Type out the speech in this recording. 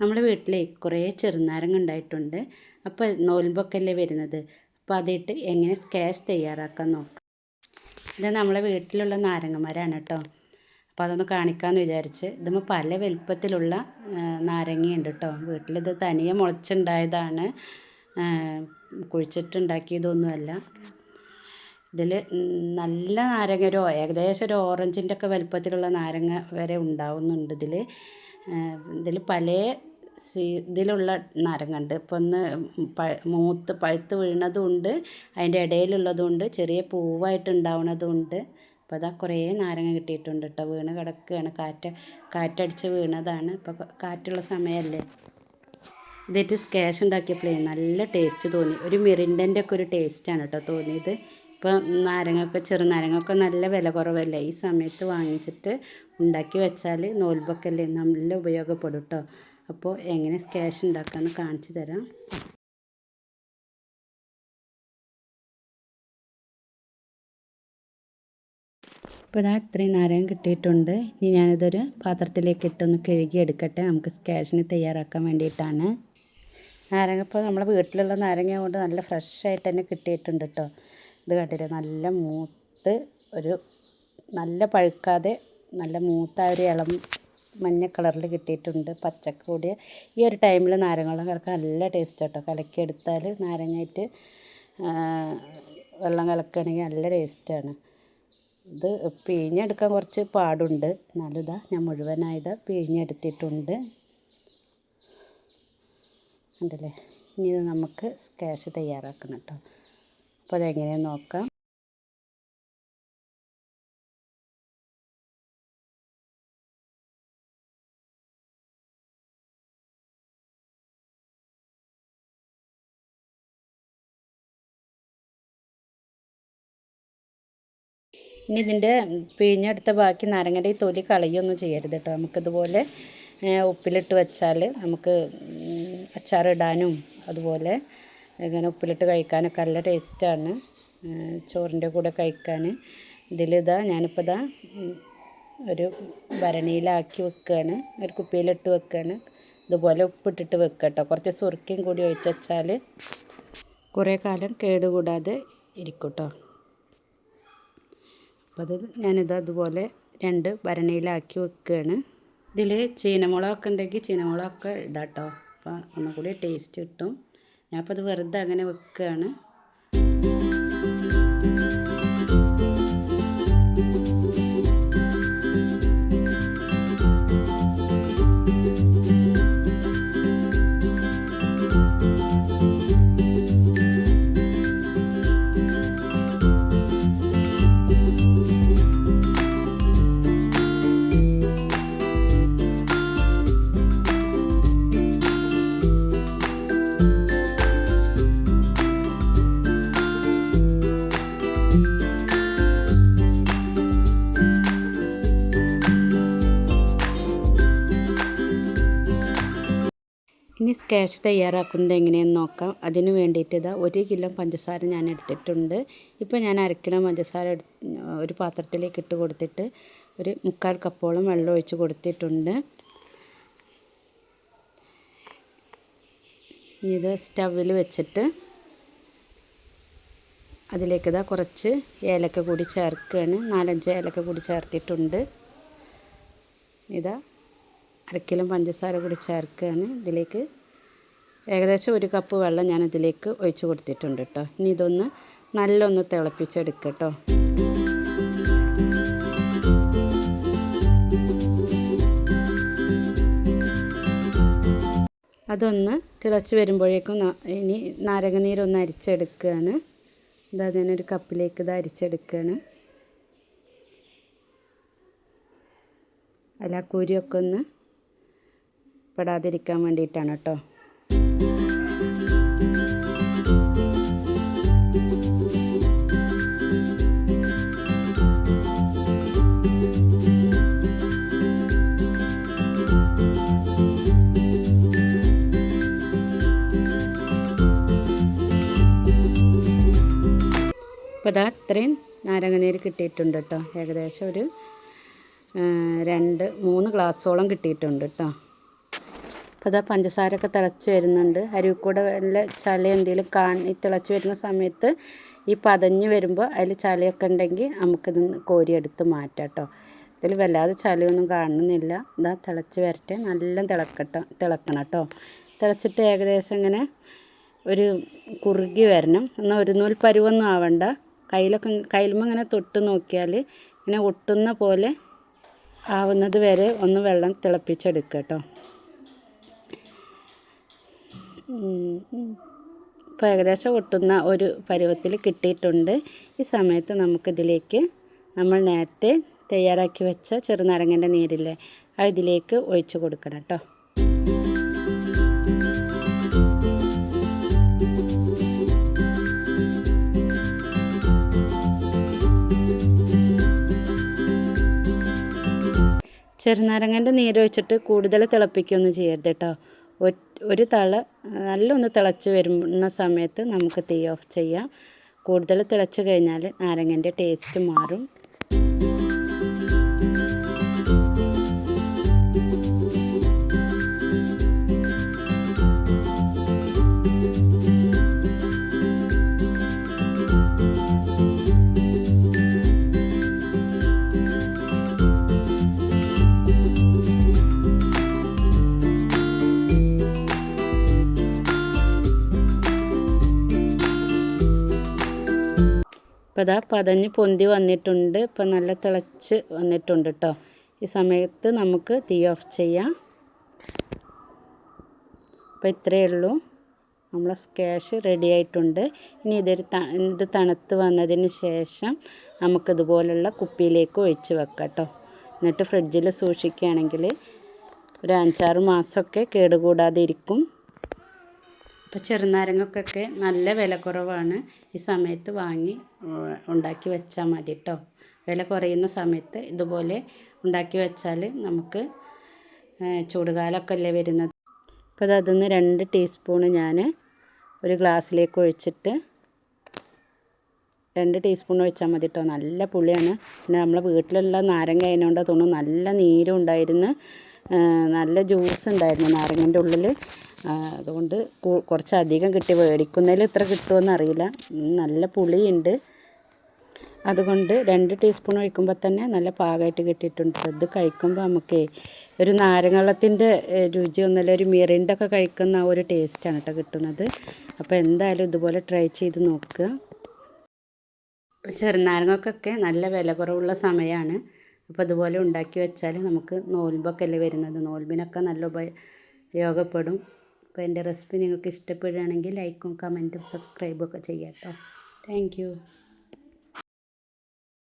നമ്മുടെ വീട്ടിൽ കുറേ ചെറുനാരങ്ങ ഉണ്ടായിട്ടുണ്ട് അപ്പോൾ നോൽമ്പൊക്കെ അല്ലേ വരുന്നത്. അപ്പോൾ അതിട്ട് എങ്ങനെ സ്കാഷ് തയ്യാറാക്കാൻ നോക്കാം. ഇത് നമ്മളെ വീട്ടിലുള്ള നാരങ്ങമാരാണ് കേട്ടോ അപ്പോൾ അതൊന്ന് കാണിക്കാമെന്ന് വിചാരിച്ച് ഇതുമ്പോൾ പല വലുപ്പത്തിലുള്ള നാരങ്ങയുണ്ട് കേട്ടോ വീട്ടിലിത് തനിയെ മുളച്ചുണ്ടായതാണ്. കുഴിച്ചിട്ടുണ്ടാക്കിയതൊന്നുമല്ല. ഇതിൽ നല്ല നാരങ്ങ ഒരു ഏകദേശം ഒരു ഓറഞ്ചിന്റെ ഒക്കെ വലുപ്പത്തിലുള്ള നാരങ്ങ വരെ ഉണ്ടാവുന്നുണ്ട് ഇതിൽ ഇതിൽ പല സീ ഇതിലുള്ള നാരങ്ങ ഉണ്ട് ഇപ്പോൾ ഒന്ന് പ മൂത്ത് പഴുത്ത് വീണതും ഉണ്ട് അതിന്റെ ഇടയിലുള്ളതും ഉണ്ട് ചെറിയ പൂവായിട്ട് ഉണ്ടാവുന്നതും ഉണ്ട് അപ്പോൾ അതാ കുറേ നാരങ്ങ കിട്ടിയിട്ടുണ്ട് കേട്ടോ വീണ് കിടക്കുകയാണ് കാറ്റ് കാറ്റടിച്ച് വീണതാണ്. ഇപ്പോൾ കാറ്റുള്ള സമയമല്ലേ ഇതേറ്റ് സ്കാഷ് ഉണ്ടാക്കിയപ്പോഴേ നല്ല ടേസ്റ്റ് തോന്നി. ഒരു മിറിന്റെ ഒക്കെ ഒരു ടേസ്റ്റാണ് കേട്ടോ തോന്നിയത്. ഇപ്പം നാരങ്ങയൊക്കെ ചെറുനാരങ്ങയൊക്കെ നല്ല വില കുറവല്ലേ. ഈ സമയത്ത് വാങ്ങിച്ചിട്ട് ഉണ്ടാക്കി വെച്ചാൽ നോൽബൊക്കെ അല്ലേ നല്ല ഉപയോഗപ്പെടും കേട്ടോ അപ്പോൾ എങ്ങനെ സ്കാഷ് ഉണ്ടാക്കാമെന്ന് കാണിച്ചു തരാം. ഇപ്പോൾ ഇതാ ഇത്രയും നാരകം കിട്ടിയിട്ടുണ്ട്. ഇനി ഞാനിതൊരു പാത്രത്തിലേക്ക് ഇട്ടൊന്ന് കഴുകി എടുക്കട്ടെ. നമുക്ക് സ്കാഷിന് തയ്യാറാക്കാൻ വേണ്ടിയിട്ടാണ്. നാരങ്ങ ഇപ്പോൾ നമ്മളെ വീട്ടിലുള്ള നാരങ്ങ കൊണ്ട് നല്ല ഫ്രഷ് ആയിട്ട് തന്നെ കിട്ടിയിട്ടുണ്ട് കേട്ടോ. ഇത് കണ്ടില്ലേ? നല്ല മൂത്ത് ഒരു നല്ല പഴുക്കാതെ നല്ല മൂത്ത ഒരു ഇളം മഞ്ഞ കളറിൽ കിട്ടിയിട്ടുണ്ട് പച്ചക്ക് കൂടിയ ഈ ഒരു ടൈമിൽ നാരങ്ങ കലക്കാൻ നല്ല ടേസ്റ്റ് കേട്ടോ കലക്കിയെടുത്താൽ നാരങ്ങയായിട്ട് വെള്ളം കലക്കുകയാണെങ്കിൽ നല്ല ടേസ്റ്റാണ് ഇത് പിഴിഞ്ഞെടുക്കാൻ കുറച്ച് പാടുണ്ട്. എന്നാലും ഇതാ ഞാൻ മുഴുവനായത് പിഴിഞ്ഞെടുത്തിട്ടുണ്ട്. ഉണ്ടല്ലേ ഇനി ഇത് നമുക്ക് സ്കാഷ് തയ്യാറാക്കണം കേട്ടോ. അപ്പോൾ അതെങ്ങനെയാണെന്ന് നോക്കാം. ഇനി ഇതിന്റെ പിഴിഞ്ഞെടുത്ത ബാക്കി നാരങ്ങയുടെ ഈ തൊലി കളയൊന്നും ചെയ്യരുത് കേട്ടോ. നമുക്കിതുപോലെ ഉപ്പിലിട്ട് വെച്ചാൽ നമുക്ക് അച്ചാറിടാനും അതുപോലെ ഇങ്ങനെ ഉപ്പിലിട്ട് കഴിക്കാനൊക്കെ നല്ല ടേസ്റ്റാണ് ചോറിന്റെ കൂടെ കഴിക്കാൻ ഇതിലിതാ ഞാനിപ്പോൾ ഇതാ ഒരു ഭരണിയിലാക്കി വെക്കുകയാണ് ഒരു കുപ്പിയിലിട്ട് വെക്കുകയാണ് ഇതുപോലെ ഉപ്പിട്ടിട്ട് വെക്കുക കേട്ടോ. കുറച്ച് സുറുക്കിയും കൂടി ഒഴിച്ച് വെച്ചാൽ കുറേ കാലം കേടുകൂടാതെ ഇരിക്കും കേട്ടോ. അപ്പോൾ അത് ഞാനിത് അതുപോലെ രണ്ട് ഭരണിയിലാക്കി വെക്കുകയാണ് ഇതിൽ ചീനമുളകൊക്കെ ഉണ്ടെങ്കിൽ ചീനമുളകൊക്കെ ഇടാം കേട്ടോ അപ്പോൾ ഒന്നുകൂടി ടേസ്റ്റ് കിട്ടും. ഞാനിപ്പോൾ അത് വെറുതെ അങ്ങനെ വെക്കുകയാണ് സ്കാഷ് തയ്യാറാക്കുന്നത് എങ്ങനെയെന്ന് നോക്കാം. അതിന് വേണ്ടിയിട്ട് ഇതാ ഒരു കിലോ പഞ്ചസാര ഞാൻ എടുത്തിട്ടുണ്ട്. ഇപ്പോൾ ഞാൻ അര കിലോ പഞ്ചസാര ഒരു പാത്രത്തിലേക്ക് ഇട്ട് കൊടുത്തിട്ട് ഒരു മുക്കാൽ കപ്പോളം വെള്ളം ഒഴിച്ച് കൊടുത്തിട്ടുണ്ട്. ഇത് സ്റ്റവിൽ വെച്ചിട്ട് അതിലേക്ക് ഇതാ കുറച്ച് ഏലക്ക കൂടി ചേർക്കുകയാണ്. നാലഞ്ച് ഏലക്ക കൂടി ചേർത്തിട്ടുണ്ട്. ഇതാ അരക്കിലും പഞ്ചസാര കൂടി ചേർക്കുകയാണ്. ഇതിലേക്ക് ഏകദേശം ഒരു കപ്പ് വെള്ളം ഞാൻ ഇതിലേക്ക് ഒഴിച്ചു കൊടുത്തിട്ടുണ്ട് കേട്ടോ ഇനി ഇതൊന്ന് നല്ലൊന്ന് തിളപ്പിച്ചെടുക്കുക കേട്ടോ അതൊന്ന് തിളച്ച് വരുമ്പോഴേക്കും ഇനി നാരങ്ങനീരൊന്ന് അരിച്ചെടുക്കുകയാണ് ഇതാ ഞാനൊരു കപ്പിലേക്ക് ഇത് അരിച്ചെടുക്കുകയാണ് അല്ല കുരിയൊക്കെ ഒന്ന് പെടാതിരിക്കാൻ വേണ്ടിയിട്ടാണ് കേട്ടോ ഇപ്പോൾ ഇതാ ഇത്രയും നാരങ്ങനീര് കിട്ടിയിട്ടുണ്ട് കേട്ടോ ഏകദേശം ഒരു രണ്ട് മൂന്ന് ഗ്ലാസ്സോളം കിട്ടിയിട്ടുണ്ട് കേട്ടോ അപ്പോൾ അതാ പഞ്ചസാരയൊക്കെ തിളച്ച് വരുന്നുണ്ട്. അരിക്കൂടെ വല്ല ചളി എന്തെങ്കിലും കാണി തിളച്ച് വരുന്ന സമയത്ത് ഈ പതഞ്ഞ് വരുമ്പോൾ അതിൽ ചളിയൊക്കെ ഉണ്ടെങ്കിൽ നമുക്കിത് കോരിയെടുത്ത് മാറ്റാം കേട്ടോ ഇതിൽ വല്ലാതെ ചളിയൊന്നും കാണുന്നില്ല. ഇതാ തിളച്ച് വരട്ടെ. നല്ല തിളക്കട്ടോ തിളക്കണം കേട്ടോ തിളച്ചിട്ട് ഏകദേശം ഇങ്ങനെ ഒരു കുറുകി വരണം. എന്നാൽ ഒരു നൂൽ പരുവൊന്നും ആവണ്ട. കയ്യിലൊക്കെ കയ്യിലുമ്പോൾ ഇങ്ങനെ തൊട്ട് നോക്കിയാൽ ഇങ്ങനെ ഒട്ടുന്ന പോലെ ആവുന്നത് വരെ ഒന്ന് വെള്ളം തിളപ്പിച്ചെടുക്കുക കേട്ടോ ഇപ്പോൾ ഏകദേശം ഒട്ടുന്ന ഒരു പരുവത്തിൽ കിട്ടിയിട്ടുണ്ട്. ഈ സമയത്ത് നമുക്കിതിലേക്ക് നമ്മൾ നേരത്തെ തയ്യാറാക്കി വെച്ച ചെറുനാരങ്ങന്റെ നീരില്ലേ അതിലേക്ക് ഒഴിച്ച് കൊടുക്കണം കേട്ടോ ചെറുനാരങ്ങന്റെ നീരൊഴിച്ചിട്ട് കൂടുതൽ തിളപ്പിക്കുകയൊന്നും ചെയ്യരുത് കേട്ടോ. ഒരു തള നല്ലൊന്ന് തിളച്ച് വരുന്ന സമയത്ത് നമുക്ക് തീ ഓഫ് ചെയ്യാം. കൂടുതൽ തിളച്ച് കഴിഞ്ഞാൽ നാരങ്ങന്റെ ടേസ്റ്റ് മാറും. ഇപ്പോൾ ഇതാ പതഞ്ഞ് പൊന്തി വന്നിട്ടുണ്ട്. ഇപ്പം നല്ല തിളച്ച് വന്നിട്ടുണ്ട് കേട്ടോ ഈ സമയത്ത് നമുക്ക് തീ ഓഫ് ചെയ്യാം. അപ്പോൾ ഇത്രയേ ഉള്ളൂ. നമ്മളെ സ്കാഷ് റെഡി ആയിട്ടുണ്ട്. ഇനി ഇതൊരു ഇത് തണുത്ത് വന്നതിന് ശേഷം നമുക്കിതുപോലുള്ള കുപ്പിയിലേക്ക് ഒഴിച്ച് വെക്കാം കേട്ടോ എന്നിട്ട് ഫ്രിഡ്ജിൽ സൂക്ഷിക്കുകയാണെങ്കിൽ ഒരു അഞ്ചാറ് മാസമൊക്കെ കേടുകൂടാതെ ഇരിക്കും ഇപ്പോൾ ചെറുനാരങ്ങൾക്കൊക്കെ നല്ല വില കുറവാണ്. ഈ സമയത്ത് വാങ്ങി ഉണ്ടാക്കി വെച്ചാൽ മതി കേട്ടോ വില കുറയുന്ന സമയത്ത് ഇതുപോലെ ഉണ്ടാക്കി വെച്ചാൽ നമുക്ക് ചൂടുകാലമൊക്കെ അല്ലേ വരുന്നത്. അപ്പോൾ അത് അതിൽ നിന്ന് രണ്ട് ടീസ്പൂണ് ഞാൻ ഒരു ഗ്ലാസ്സിലേക്ക് ഒഴിച്ചിട്ട് രണ്ട് ടീസ്പൂൺ ഒഴിച്ചാൽ മതി കേട്ടോ നല്ല പുളിയാണ്. പിന്നെ നമ്മളെ വീട്ടിലുള്ള നാരങ്ങ അതിനോണ്ട് തോന്നുന്നു നല്ല നീരും ഉണ്ടായിരുന്നു. നല്ല ജ്യൂസ് ഉണ്ടായിരുന്നു നാരങ്ങന്റെ ഉള്ളിൽ. അതുകൊണ്ട് കുറച്ചധികം കിട്ടി. മേടിക്കുന്നതിൽ ഇത്ര കിട്ടുമെന്ന് അറിയില്ല. നല്ല പുളിയുണ്ട്. അതുകൊണ്ട് രണ്ട് ടീസ്പൂൺ ഒഴിക്കുമ്പോൾ തന്നെ നല്ല പാകമായിട്ട് കിട്ടിയിട്ടുണ്ട്. ഇത് കഴിക്കുമ്പോൾ നമുക്ക് ഒരു നാരങ്ങളത്തിന്റെ രുചി ഒന്നല്ല ഒരു മിറിന്റെ ഒക്കെ കഴിക്കുന്ന ഒരു ടേസ്റ്റാണ് കേട്ടോ കിട്ടുന്നത്. അപ്പോൾ എന്തായാലും ഇതുപോലെ ട്രൈ ചെയ്ത് നോക്കുക. ചെറുനാരങ്ങൾക്കൊക്കെ നല്ല വില കുറവുള്ള സമയമാണ് അപ്പോൾ അതുപോലെ ഉണ്ടാക്കി വെച്ചാൽ നമുക്ക് നോൽമ്പൊക്കെ അല്ലേ വരുന്നത്. നോൽമ്പിനൊക്കെ നല്ല ഉപയോഗപ്പെടും. അപ്പോൾ എന്റെ റെസിപ്പി നിങ്ങൾക്ക് ഇഷ്ടപ്പെടുകയാണെങ്കിൽ ലൈക്കും കമന്റും സബ്സ്ക്രൈബും ഒക്കെ ചെയ്യാം കേട്ടോ. താങ്ക്